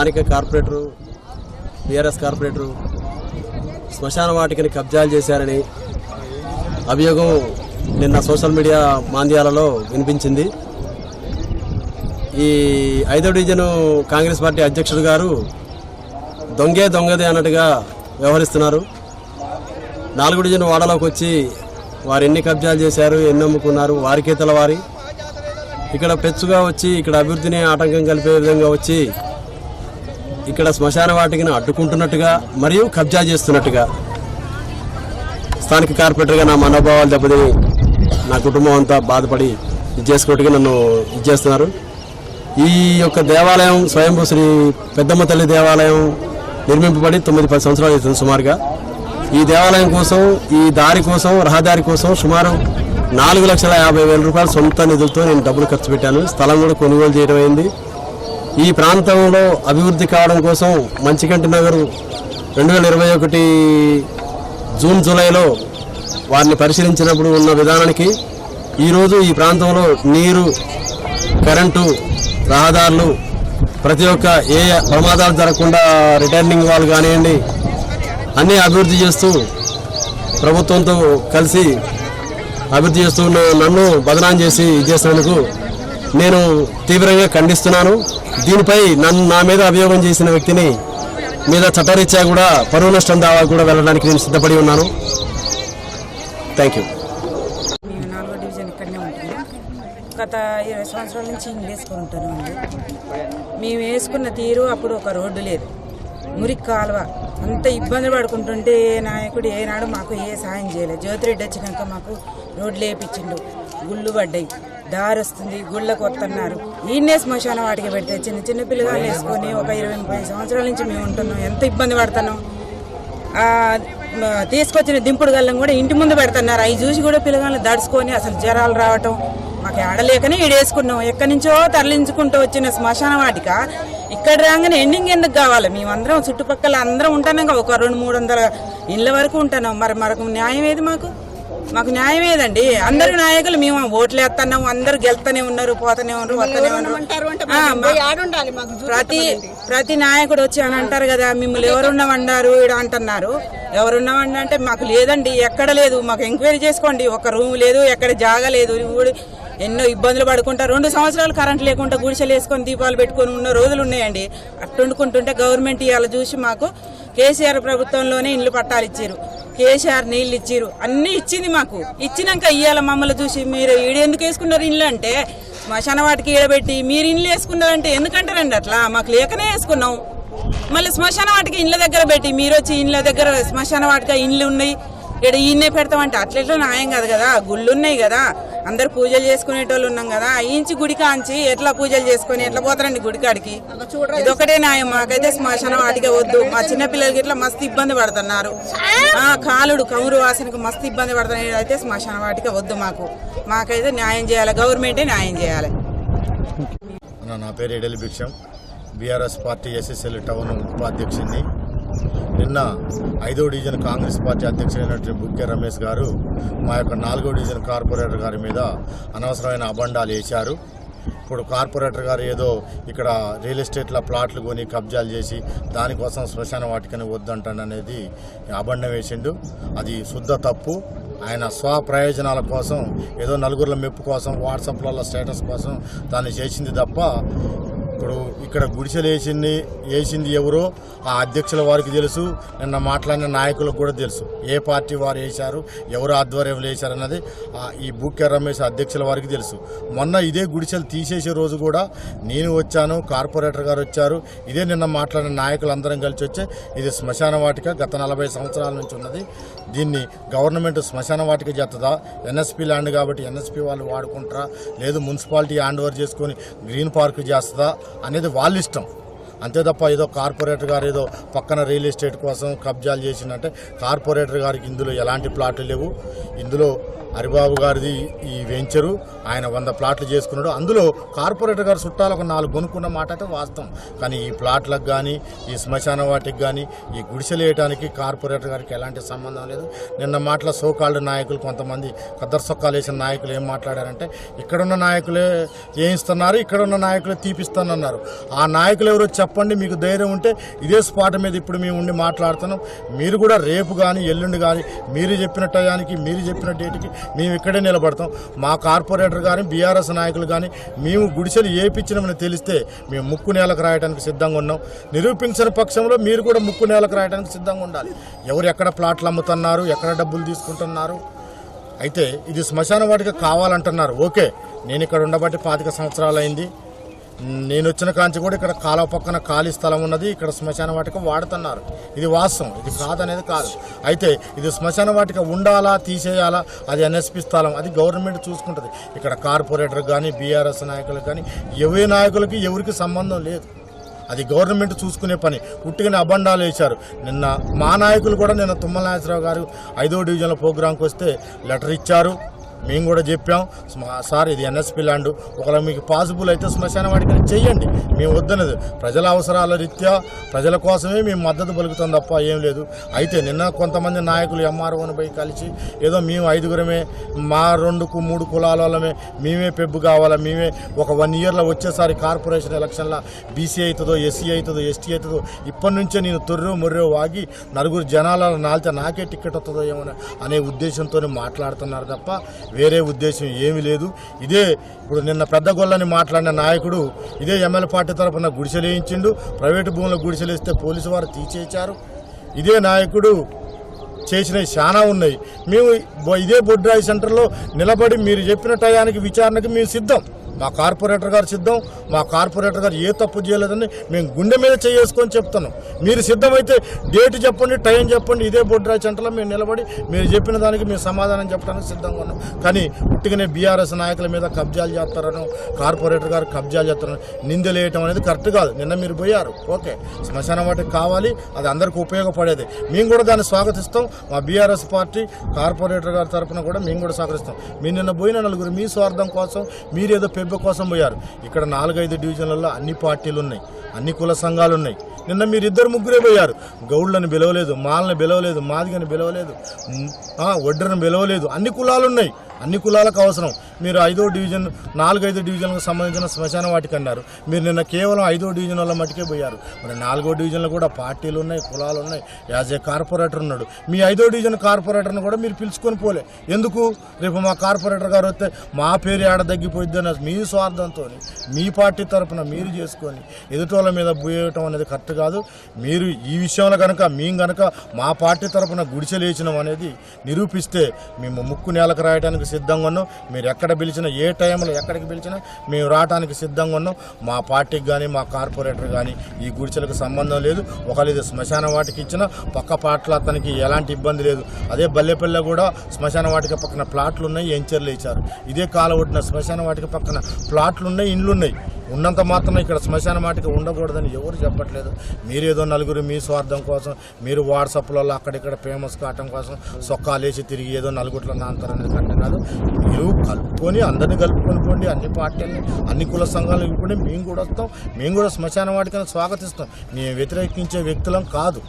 స్థానిక corporator BRS corporator శ్మశాన వాటికని కబ్జాలు చేశారని అభియోగం నిన్న సోషల్ మీడియా మాంద్యాలలో వినిపించింది. ఈ ఐదో డివిజను కాంగ్రెస్ పార్టీ అధ్యక్షుడు గారు దొంగే దొంగదే అన్నట్టుగా వ్యవహరిస్తున్నారు. నాలుగు డివిజన్ వాడలోకి వచ్చి వారు ఎన్ని కబ్జాలు చేశారు ఎన్ని అమ్ముకున్నారు వారికే తెలవారి ఇక్కడ పెచ్చుగా వచ్చి ఇక్కడ అభివృద్ధిని ఆటంకం కలిపే విధంగా వచ్చి ఇక్కడ శ్మశాన వాటికను అడ్డుకుంటున్నట్టుగా మరియు కబ్జా చేస్తున్నట్టుగా స్థానిక కార్పొరేటర్గా నా మనోభావాలు దెబ్బతిని నా కుటుంబం అంతా బాధపడి ఇది నన్ను ఇది చేస్తున్నారు ఈ యొక్క దేవాలయం స్వయంభూ శ్రీ పెద్దమ్మ తల్లి దేవాలయం నిర్మింపబడి తొమ్మిది పది సంవత్సరాలు అవుతుంది సుమారుగా. ఈ దేవాలయం కోసం ఈ దారి కోసం రహదారి కోసం సుమారు నాలుగు లక్షల యాభై వేల రూపాయలు సొంత నిధులతో నేను డబ్బులు ఖర్చు పెట్టాను. స్థలం కూడా కొనుగోలు చేయడం అయింది. ఈ ప్రాంతంలో అభివృద్ధి కావడం కోసం మంచికంటి నగర్ రెండు వేల ఇరవై ఒకటి జూన్ జూలైలో వారిని పరిశీలించినప్పుడు ఉన్న విధానానికి ఈరోజు ఈ ప్రాంతంలో నీరు కరెంటు రహదారులు ప్రతి ఒక్క ఏ ప్రమాదాలు జరగకుండా రిటర్నింగ్ వాళ్ళు కానివ్వండి అన్నీ అభివృద్ధి చేస్తూ ప్రభుత్వంతో కలిసి అభివృద్ధి చేస్తూ నన్ను బదనాం చేసి ఇది చేసినందుకు నేను తీవ్రంగా ఖండిస్తున్నాను. దీనిపై నన్ను నా మీద అభియోగం చేసిన వ్యక్తిని మీద చట్టరీత్యా కూడా పరువు నష్టం దావా కూడా వెళ్ళడానికి నేను సిద్ధపడి ఉన్నాను. థ్యాంక్ యూ గత ఇరవై సంవత్సరాల నుంచి ఇంగ్లీష్ వేసుకొని అండి. మేము వేసుకున్న తీరు అప్పుడు ఒక రోడ్డు లేదు. మురికి కాలువ. అంత ఇబ్బంది పడుకుంటుంటే ఏ నాయకుడు ఏనాడు మాకు ఏ సాయం చేయలేదు. జ్యోతిరెడ్డి వచ్చినాక మాకు రోడ్లు వేపించిండు. గుళ్ళు పడ్డాయి. దారి వస్తుంది గుళ్ళకు వస్తున్నారు ఈయనే శ్మశాన వాటికి పెడితే చిన్న చిన్న పిల్లగాళ్ళు వేసుకొని ఒక ఇరవై ముప్పై సంవత్సరాల నుంచి మేము ఉంటున్నాం. ఎంత ఇబ్బంది పడుతున్నాం తీసుకొచ్చిన దింపుడు గల్లం కూడా ఇంటి ముందు పెడుతున్నారు. అవి చూసి కూడా పిల్లగాళ్ళు దడుచుకొని అసలు జ్వరాలు రావటం. మాకు ఆడలేకనే ఈడేసుకున్నాం. ఎక్కడి నుంచో తరలించుకుంటూ వచ్చిన శ్మశాన వాటిక ఇక్కడ రాగానే ఎండింగ్ ఎందుకు కావాలి? మేమందరం చుట్టుపక్కల అందరం ఉంటున్నాం కదా, ఒక రెండు మూడు వందల ఇళ్ళ వరకు ఉంటున్నాం. మరి మరొక న్యాయం ఏది మాకు? మాకు న్యాయం ఏదండి? అందరు నాయకులు మేము ఓట్లు వేస్తున్నాం అందరు గెలుతూనే ఉన్నారు పోతూనే ఉన్నారు వస్తూనే ఉన్నారు. ప్రతి ప్రతి నాయకుడు వచ్చి అని అంటారు కదా మిమ్మల్ని ఎవరున్నామన్నారు ఈడ అంటున్నారు. ఎవరున్నామండి అంటే మాకు లేదండి ఎక్కడ లేదు. మాకు ఎంక్వైరీ చేసుకోండి ఒక రూమ్ లేదు ఎక్కడ జాగా లేదు. ఎన్నో ఇబ్బందులు పడుకుంటా రెండు సంవత్సరాలు కరెంట్ లేకుండా గుడిసెలు వేసుకొని దీపాలు పెట్టుకొని ఉన్న రోజులు ఉన్నాయండి. అట్టుండుకుంటుంటే గవర్నమెంట్ ఇవాళ చూసి మాకు కేసీఆర్ ప్రభుత్వంలోనే ఇల్లు పట్టాలు ఇచ్చారు. కేసీఆర్ నీళ్ళు ఇచ్చిరు అన్ని ఇచ్చింది మాకు. ఇచ్చినాక ఇయ్యాల మమ్మల్ని చూసి మీరు ఈడ ఎందుకు వేసుకున్నారు ఇల్లు అంటే శ్మశాన వాటికి ఈడబెట్టి మీరు ఇల్లు వేసుకున్నారంటే ఎందుకంటారండి అట్లా? మాకు లేకనే వేసుకున్నాం. మళ్ళీ శ్మశాన వాటికి ఇండ్ల దగ్గర పెట్టి మీరు వచ్చి ఇండ్ల దగ్గర శ్మశాన వాటికి ఇండ్లు ఉన్నాయి. ఇక్కడ ఈయన్నే పెడతామంటే అట్లెట్లో న్యాయం కాదు కదా? గుళ్ళు ఉన్నాయి కదా? అందరు పూజలు చేసుకునేటోళ్ళు ఉన్నాం కదా ఇంచి గుడి కాంచి ఎట్లా పూజలు చేసుకొని ఎట్లా పోతారండి గుడికాడికి? ఇదొకటే న్యాయం మాకైతే శ్మశాన వాటికే వద్దు. మా చిన్న పిల్లలకి ఇట్లా మస్తు ఇబ్బంది పడుతున్నారు. ఆ కాలుడు కమురు వాసనకు మస్తు ఇబ్బంది పడుతున్నారు. అయితే శ్మశాన వాటికే వద్దు మాకు. మాకైతే న్యాయం చేయాలి గవర్నమెంటే న్యాయం చేయాలి. నా నా పేరు Edali Bhiksham. BRS party SSL town ఉపాధ్యక్షుడిని. నిన్న ఐదో డివిజన్ కాంగ్రెస్ పార్టీ అధ్యక్షులైనటువంటి బుక్కే రమేష్ గారు మా యొక్క నాలుగో డివిజన్ కార్పొరేటర్ గారి మీద అనవసరమైన అబండాలు వేశారు. ఇప్పుడు కార్పొరేటర్ గారు ఏదో ఇక్కడ రియల్ ఎస్టేట్లో ప్లాట్లు కొని కబ్జాలు చేసి దానికోసం శ్మశాన వాటికని వద్దంటాను అనేది అబండం వేసిండు. అది శుద్ధ తప్పు. ఆయన స్వ ప్రయోజనాల కోసం ఏదో నలుగురుల మెప్పు కోసం వాట్సాప్లలో స్టేటస్ కోసం దాన్ని చేసింది తప్ప ఇప్పుడు ఇక్కడ గుడిసెలు వేసింది వేసింది ఎవరో ఆ అధ్యక్షుల వారికి తెలుసు నిన్న మాట్లాడిన నాయకులకు కూడా తెలుసు. ఏ పార్టీ వారు వేశారు ఎవరు ఆధ్వర్యంలో వేశారు అన్నది ఆ ఈ బుక్కే రమేష్ అధ్యక్షుల వారికి తెలుసు. మొన్న ఇదే గుడిసెలు తీసేసే రోజు కూడా నేను వచ్చాను కార్పొరేటర్ గారు వచ్చారు. ఇదే నిన్న మాట్లాడిన నాయకులు అందరం కలిసి వచ్చే ఇది శ్మశాన వాటిక గత నలభై సంవత్సరాల నుంచి ఉన్నది. దీన్ని గవర్నమెంట్ శ్మశాన వాటిక చేస్తుందా ఎన్ఎస్పి ల్యాండ్ కాబట్టి ఎన్ఎస్పి వాళ్ళు వాడుకుంటారా? లేదు మున్సిపాలిటీ హ్యాండ్ ఓవర్ చేసుకొని గ్రీన్ పార్క్ చేస్తుందా? అనేది వాళ్ళ ఇష్టం. అంతే తప్ప ఏదో కార్పొరేటర్ గారు ఏదో పక్కన రియల్ ఎస్టేట్ కోసం కబ్జాలు చేసిందంటే కార్పొరేటర్ గారికి ఇందులో ఎలాంటి ప్లాట్లు లేవు. ఇందులో హరిబాబు గారిది ఈ వెంచరు. ఆయన వంద ప్లాట్లు చేసుకున్నాడు. అందులో కార్పొరేటర్ గారు చుట్టాలు ఒక నాలుగు కొనుక్కున్న మాట అయితే వాస్తవం. కానీ ఈ ప్లాట్లకు కానీ ఈ శ్మశాన వాటికి కానీ ఈ గుడిసెలేయటానికి కార్పొరేటర్ గారికి ఎలాంటి సంబంధం లేదు. నిన్న మాటల సోకాళ్ళు నాయకులు కొంతమంది కద్దరు సొక్కాలు వేసిన నాయకులు ఏం మాట్లాడారంటే ఇక్కడున్న నాయకులే చేయిస్తున్నారు ఇక్కడున్న నాయకులే తీపిస్తానన్నారు. ఆ నాయకులు ఎవరో చెప్పండి మీకు ధైర్యం ఉంటే ఇదే స్పాట్ మీద ఇప్పుడు మేము ఉండి మాట్లాడుతున్నాం. మీరు కూడా రేపు కానీ ఎల్లుండి కానీ మీరు చెప్పిన టయానికి మీరు చెప్పిన డేట్కి మేము ఇక్కడే నిలబడతాం. మా కార్పొరేటర్ కానీ బీఆర్ఎస్ నాయకులు కానీ మేము గుడిసెలు ఏపిచ్చినామని తెలిస్తే మేము ముక్కు నేలకు రాయడానికి సిద్ధంగా ఉన్నాం. నిరూపించిన పక్షంలో మీరు కూడా ముక్కు నేలకు రాయడానికి సిద్ధంగా ఉండాలి. ఎవరు ఎక్కడ ప్లాట్లు అమ్ముతున్నారు ఎక్కడ డబ్బులు తీసుకుంటున్నారు? అయితే ఇది శ్మశాన వాటిక కావాలంటున్నారు. ఓకే నేను ఇక్కడ ఉండబట్టి పాతిక సంవత్సరాలు అయింది నేను వచ్చిన కాంచి కూడా ఇక్కడ కాలువ పక్కన ఖాళీ స్థలం ఉన్నది. ఇక్కడ శ్మశాన వాటిక వాడుతున్నారు. ఇది వాస్తవం. ఇది కాదనేది కాదు. అయితే ఇది శ్మశాన వాటిక ఉండాలా తీసేయాలా? అది ఎన్ఎస్పి స్థలం. అది గవర్నమెంట్ చూసుకుంటుంది. ఇక్కడ కార్పొరేటర్ కానీ బీఆర్ఎస్ నాయకులు కానీ ఎవరి నాయకులకి ఎవరికి సంబంధం లేదు. అది గవర్నమెంట్ చూసుకునే పని. ఉట్టిగానే అబండాలు వేశారు. నిన్న మా నాయకులు కూడా నిన్న తుమ్మల నాగేశ్వరరావు గారు ఐదో డివిజన్ల ప్రోగ్రాంకి వస్తే లెటర్ ఇచ్చారు. మేము కూడా చెప్పాం సార్ ఇది ఎన్ఎస్పి ల్యాండ్. ఒకవేళ మీకు పాసిబుల్ అయితే శ్మశాన వాడికి చెయ్యండి. మేము వద్దనది. ప్రజల అవసరాల రీత్యా ప్రజల కోసమే మేము మద్దతు పలుకుతాం తప్ప ఏం లేదు. అయితే నిన్న కొంతమంది నాయకులు ఎంఆర్ఓని పోయి కలిసి ఏదో మేము ఐదుగురమే మా రెండుకు మూడు కులాల వాళ్ళమే మేమే పెబ్బు కావాలా మేమే ఒక వన్ ఇయర్లో వచ్చేసారి కార్పొరేషన్ ఎలక్షన్లో బీసీ అవుతుందో ఎస్సీ అవుతుందో ఎస్టీ అవుతుందో ఇప్పటి నుంచే నేను తొర్రో మొర్రో వాగి నలుగురు జనాల నాలితే నాకే టికెట్ వస్తుందో ఏమో అనే ఉద్దేశంతో మాట్లాడుతున్నారు తప్ప వేరే ఉద్దేశం ఏమీ లేదు. ఇదే ఇప్పుడు నిన్న పెద్ద గొల్లని మాట్లాడిన నాయకుడు ఇదే ఎమ్మెల్యే పార్టీ తరఫున గుడిసెలేయించిండు. ప్రైవేటు భూముల గుడిసెలు వేస్తే పోలీసు వారు తీసేచారు ఇదే నాయకుడు చేసినవి చాలా ఉన్నాయి. మేము ఇదే బొడ్రాయి సెంటర్లో నిలబడి మీరు చెప్పిన టయానికి విచారణకు మేము సిద్ధం. మా కార్పొరేటర్ గారు సిద్ధం. మా కార్పొరేటర్ గారు ఏ తప్పు చేయలేదని మేము గుండె మీద చేసుకొని చెప్తున్నాం. మీరు సిద్ధమైతే డేట్ చెప్పండి టైం చెప్పండి ఇదే బొడ్రాయి సెంటర్లో మేము నిలబడి మీరు చెప్పిన దానికి మేము సమాధానం చెప్పడానికి సిద్ధంగా ఉన్నాం. కానీ పుట్టిగానే బీఆర్ఎస్ నాయకుల మీద కబ్జాలు చేస్తారను కార్పొరేటర్ గారు కబ్జాలు చేస్తారని నిందలేయటం అనేది కరెక్ట్ కాదు. నిన్న మీరు పోయారు. ఓకే. శ్మశానం వాటికి కావాలి. అది అందరికీ ఉపయోగపడేది. మేము కూడా దాన్ని స్వాగతిస్తాం. మా బీఆర్ఎస్ పార్టీ కార్పొరేటర్ గారి తరఫున కూడా మేము కూడా స్వాగతిస్తాం మీరు నిన్న పోయిన నలుగురు మీ స్వార్థం కోసం మీరేదో పెబ్బ కోసం పోయారు. ఇక్కడ నాలుగైదు డివిజన్లలో అన్ని పార్టీలు ఉన్నాయి అన్ని కుల సంఘాలు ఉన్నాయి నిన్న మీరు ఇద్దరు ముగ్గురే పోయారు. గౌడ్లను పిలవలేదు మాలని పిలవలేదు మాదిగని పిలవలేదు వడ్డరని పిలవలేదు. అన్ని కులాలు ఉన్నాయి అన్ని కులాలకు అవసరం. మీరు ఐదో డివిజన్ నాలుగైదు డివిజన్లకు సంబంధించిన శ్మశాన వాటికి అన్నారు. మీరు నిన్న కేవలం ఐదో డివిజన్ వల్ల మటుకే పోయారు. మరి నాలుగో డివిజన్లో కూడా పార్టీలు ఉన్నాయి కులాలు ఉన్నాయి. యాజ్ ఏ కార్పొరేటర్ ఉన్నాడు. మీ ఐదో డివిజన్ కార్పొరేటర్ని కూడా మీరు పిలుచుకొని పోలే. ఎందుకు? రేపు మా కార్పొరేటర్ గారు వస్తే మా పేరు ఏడ తగ్గిపోయిద్దని మీ స్వార్థంతో మీ పార్టీ తరపున మీరు చేసుకొని ఎదుటోళ్ళ మీద పోయటం అనేది కరెక్ట్ కాదు. మీరు ఈ విషయంలో కనుక మేము కనుక మా పార్టీ తరపున గుడిసెలేసినాం అనేది నిరూపిస్తే మేము ముక్కు నేలకు రాయడానికి సిద్ధంగా ఉన్నాం. మీరు ఎక్కడ పిలిచినా ఏ టైంలో ఎక్కడికి పిలిచినా మేము రావడానికి సిద్ధంగా ఉన్నాం. మా పార్టీకి కానీ మా కార్పొరేటర్ కానీ ఈ గుడిసెలకు సంబంధం లేదు. ఒకవేళ ఇది శ్మశాన వాటికి ఇచ్చిన పక్క పాటలు అతనికి ఎలాంటి ఇబ్బంది లేదు. అదే బల్లెపల్లె కూడా శ్మశాన వాటిక పక్కన ప్లాట్లు ఉన్నాయి ఎంచర్లు ఇచ్చారు ఇదే కాల ఒడ్డిన శ్మశాన వాటిక పక్కన ప్లాట్లు ఉన్నాయి ఇండ్లు ఉన్నాయి. ఉన్నంత మాత్రం ఇక్కడ శ్మశాన వాటిక ఉండకూడదని ఎవరు చెప్పట్లేదు. మీరేదో నలుగురు మీ స్వార్థం కోసం మీరు వాట్సాప్లలో అక్కడిక్కడ ఫేమస్ కావటం కోసం సొక్కాలేసి తిరిగి ఏదో నలుగురిలో నాంతారనేది కంటే కాదు మీరు కలుపుకొని అందరిని కలుపుకొని పోండి అన్ని పార్టీలని అన్ని కుల సంఘాలు ఇప్పుడు మేము కూడా వస్తాం. మేము కూడా శ్మశాన వాటికైనా స్వాగతిస్తాం. మేము వ్యతిరేకించే వ్యక్తులం కాదు.